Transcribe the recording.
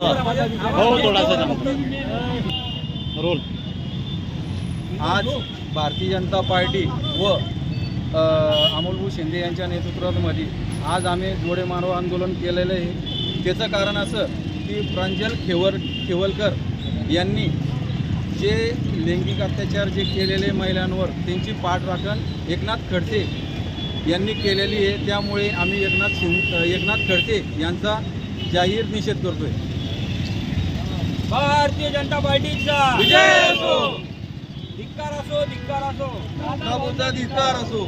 हो, रोल. आज भारतीय जनता पार्टी व अमोलभू शिंदे यांच्या नेतृत्वामध्ये आज आम्ही जोडे मानव आंदोलन केलेलं आहे. त्याचं कारण असं की प्रांजल खेवर खेवलकर यांनी जे लैंगिक अत्याचार जे केलेले महिलांवर त्यांची पाठराखण एकनाथ खडसे यांनी केलेली आहे. त्यामुळे आम्ही एकनाथ शिंद एकनाथ खडसे यांचा जाहीर निषेध करतोय. भारतीय जनता पार्टीचा. विजय असो. धिक्कार असो धिक्कार असो. धिक्कार असो.